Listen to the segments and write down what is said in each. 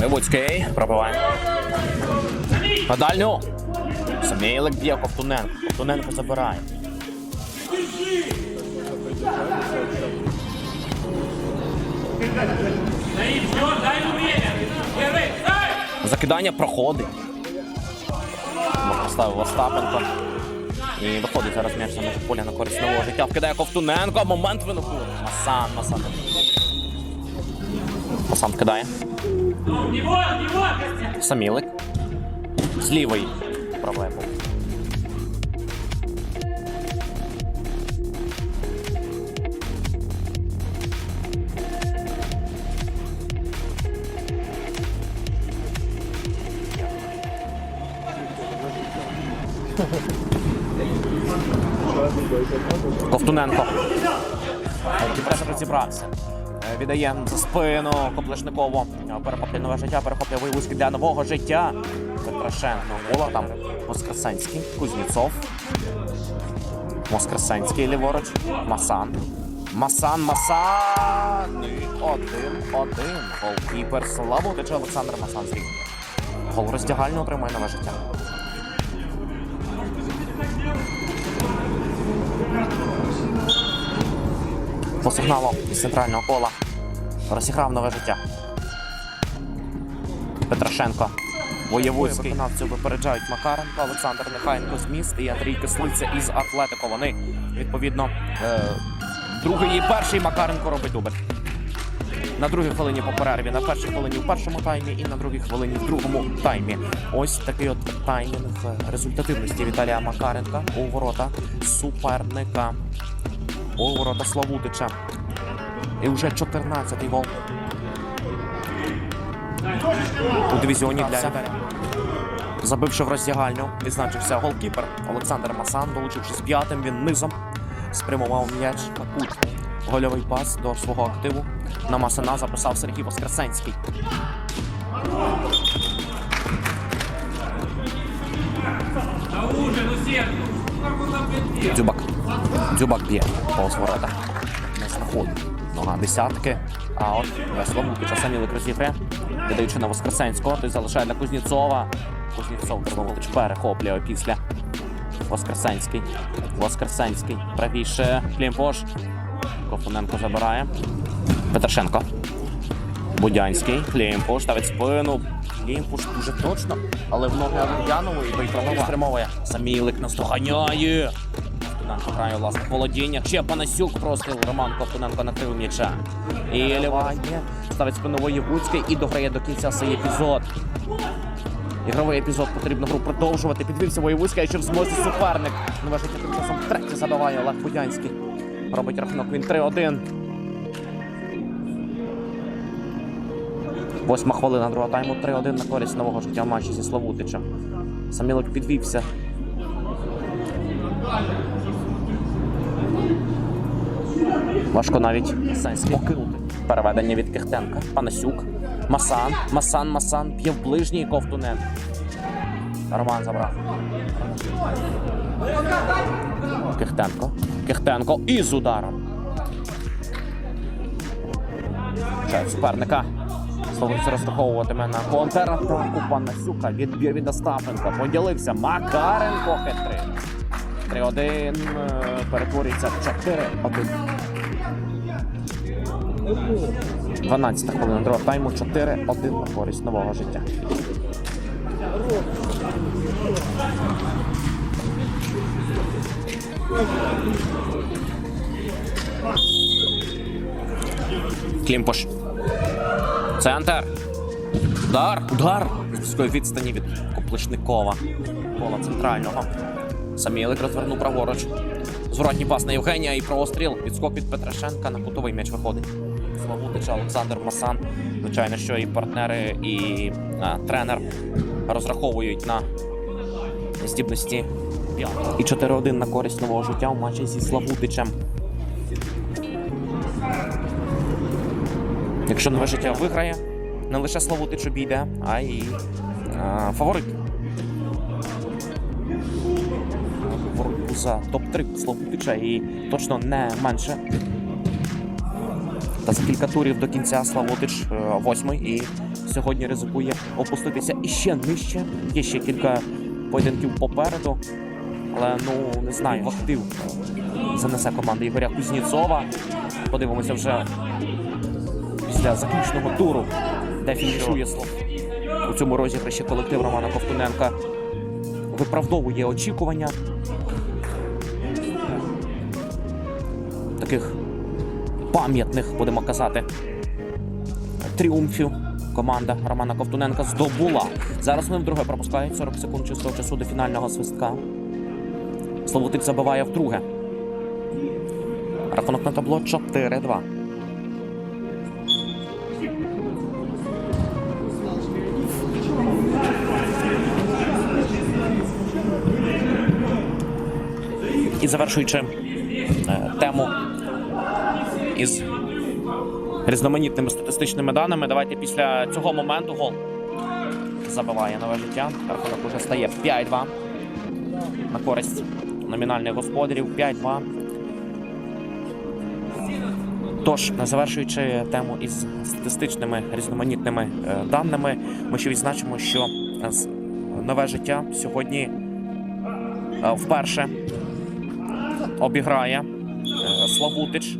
Левуцький пробиває. На дальню. Самійлик б'є Ковтуненко. Ковтуненко забирає. Закидання проходить. Поставив Остапенко. І виходить зараз м'яч на межі поля на користь нового життя. Вкидає Ковтуненко. Момент винуху. Масан, Масан. Масан вкидає. Самілик. З лівої. Правий був. Ковтуненко. Кіпресер розібрався. Е, Віддає за спину Коплешникову. Перехоплює нове життя, перехоплює вивузки для нового життя. Петрашенко. Була там Воскресенський, Кузнєцов. Воскресенський ліворуч. Масан. Масан, Масан! І один-один. Голкіпер Славутич Олександр Масан зрів. Гол роздягальний отримує нове життя. По сигналу із центрального кола розіграв нове життя. Петрашенко. Воєвудський виконавців випереджають Макаренко, Олександр Нехайенко з міст і Андрій Кислиця із Атлетико. Вони відповідно е, другий і перший Макаренко робить дубль. На другій хвилині по перерві, на першій хвилині в першому таймі і на другій хвилині в другому таймі. Ось такий от таймінг результативності Віталія Макаренка у ворота суперника. У Славутича. І вже 14-й гол. У дивізіоні для Забивши в роздягальню, відзначився голкіпер Олександр Масан, долучившись п'ятим, він низом спрямував м'яч на кут. Гольовий пас до свого активу. На Масана записав Сергій Воскресенський. Дзюбак. Дзюбак б'є повз ворота. Не знаходить. Нога десятки. А от весело під час Самілик розіграє. Віддаючи на Воскресенського, той залишає для Кузнєцова. Кузнєцов Тернович перехоплює після Воскресенський. Воскресенський. Правіше. Клімпош. Ковтуненко забирає. Петрашенко. Будянський. Клімпош ставить спину. Клімпош дуже точно. Але в ноги Авер'янової Бейтронова стримовує. Самілик наздоганяє. Ковтуненко грає власне володіння. Ще Панасюк простріл. Роман Ковтуненко накрив м'яча. І Лівання ставить спину Воєвудський і дограє до кінця цей епізод. Ігровий епізод потрібно гру продовжувати. Підвівся Воєвудський, ще в змозі суперник. Нове життя тим часом третє забиває Олег Будянський. Робить рахунок він 3-1. Восьма хвилина другого тайму 3-1 на користь нового життя в матчі зі Славутичем. Самілик підвівся. Важко навіть Сенський покинути. Переведення від Кихтенка. Панасюк. Масан. Масан, Масан. П'є в ближній ковтунен. Роман забрав. Кихтенко. Кихтенко із ударом. Чай суперника. Словиться розраховуватиме на контратаку Панасюка. Відбір від Остапенка. Поділився. Макаренко хитрий. 3-1 е, перетворюється в 4-1. 12 хвилина другого тайму 4-1 на користь нового життя. Клімпош. Центр. Удар. Удар. З відстані від Коплишникова. Кола центрального. Самілик розвернув праворуч. Зворотній пас на Євгенія і простріл. Відскок від Петрашенка на кутовий м'яч виходить. Славутич Олександр Масан. Звичайно, що і партнери, і а, тренер розраховують на здібності. І 4-1 на користь нового життя у матчі зі Славутичем. Якщо нове життя виграє, не лише Славутич обійде, а й а, фаворит. За топ-3 Славутича і точно не менше. Та за кілька турів до кінця Славутич е, восьмий і сьогодні ризикує опуститися іще нижче. Є ще кілька поєдинків попереду. Але ну не знаю, в актив занесе команда Ігоря Кузнєцова. Подивимося вже після заключного туру, де фінішує Слав. У цьому розіграші колектив Романа Ковтуненка виправдовує очікування. Таких пам'ятних, будемо казати, тріумфів команда Романа Ковтуненка здобула. Зараз вони вдруге пропускають 40 секунд чистого часу до фінального свистка. Славутик забиває вдруге. Рахунок на табло 4-2. І завершуючи е, тему із різноманітними статистичними даними, давайте після цього моменту гол забиває нове життя. Рахунок уже стає 5-2 на користь номінальних господарів 5-2. Тож, завершуючи тему із статистичними різноманітними е, даними, ми ще відзначимо, що нове життя сьогодні е, вперше обіграє е, Славутич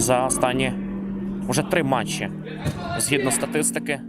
за останні вже три матчі. Згідно статистики,